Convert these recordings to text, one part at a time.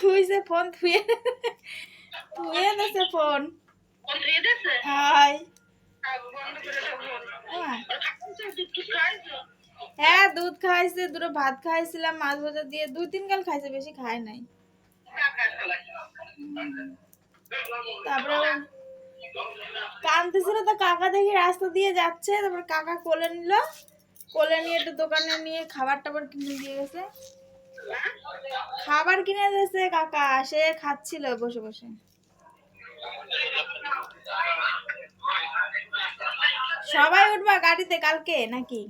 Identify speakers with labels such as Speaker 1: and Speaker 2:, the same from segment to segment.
Speaker 1: থুইছে phone থুয়ে থুয়ে দিছে ফোন। হাই। হ্যাঁ। দুধ খাইছে দুটো ভাত খাইছিলাম মাছ ভাজা দিয়ে। দুই তিন গাল খাইছে বেশি খায় নাই। তারপরে ও কাঁদতেছিল তো কাকা দেখি রাস্তা দিয়ে যাচ্ছে, তারপর কাকা কোলে নিল। কোলে নিয়ে একটু দোকানে নিয়ে খাবার টাবার কিনে দিয়ে গেছে। খাবার কিনে দিয়েছে কাকা, সে খাচ্ছিল বসে বসে। সবাই উঠবা গাড়িতে কালকে নাকি?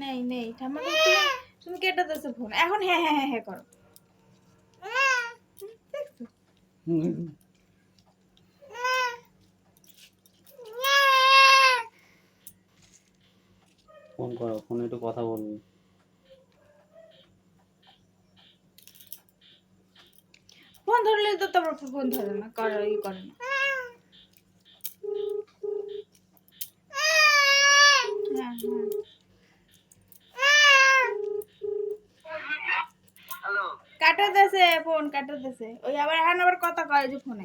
Speaker 1: নেই নেই তুমি কেটে দিয়েছ ফোন। এখন হ্যাঁ হ্যাঁ হ্যাঁ হ্যাঁ করো দেখছ?
Speaker 2: ফোন করো, ফোনে একটু কথা বলবি।
Speaker 1: ফোন ধরলে তো তারপর ফোন ধরে না, করে, ই করে না। হ্যাঁ হ্যাঁ। কাটা দেছে ফোন ওই আবার এখন আবার কথা কয় যে ফোনে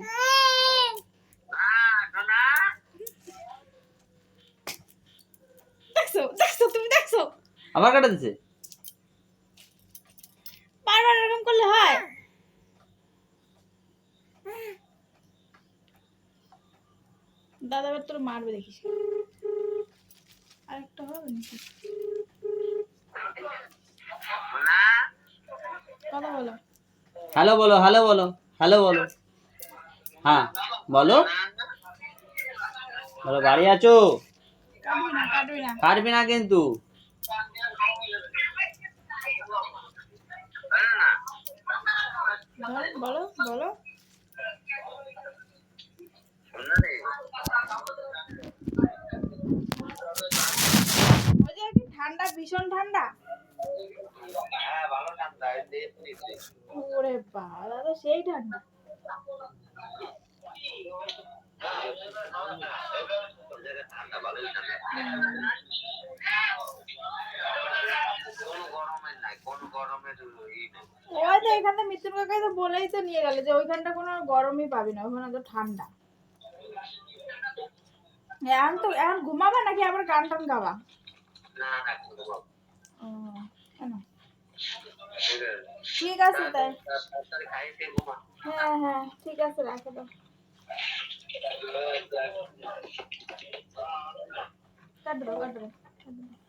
Speaker 1: দেখছ দেখছ তুমি দেখছ?
Speaker 2: আবার
Speaker 1: বারবার এরকম করলে হয়? দাদা তোর মারবে দেখিস। আরেকটা হবে নাকি কথা বলো
Speaker 2: হ্যালো বলো। হ্যালো বলো হ্যালো বলো হ্যাঁ বলো। বলো বাড়ি আছো?
Speaker 1: কাটবি না
Speaker 2: কিন্তু।
Speaker 1: বলো, বলো ঠান্ডা ভীষণ ঠান্ডা? ওই তো এখানে মৃত্যুর কাকাই তো বলেই তো নিয়ে গেল যে ওইখানটা কোনো গরমই পাবি না ওখানে তো ঠান্ডা এখন তো এখন ঘুমাবা নাকি আবার গান টান গাবা ও, কেন? ঠিক আছে তাই হ্যাঁ হ্যাঁ ঠিক আছে রাখে দাও কাট দাও কাট দাও কাট দাও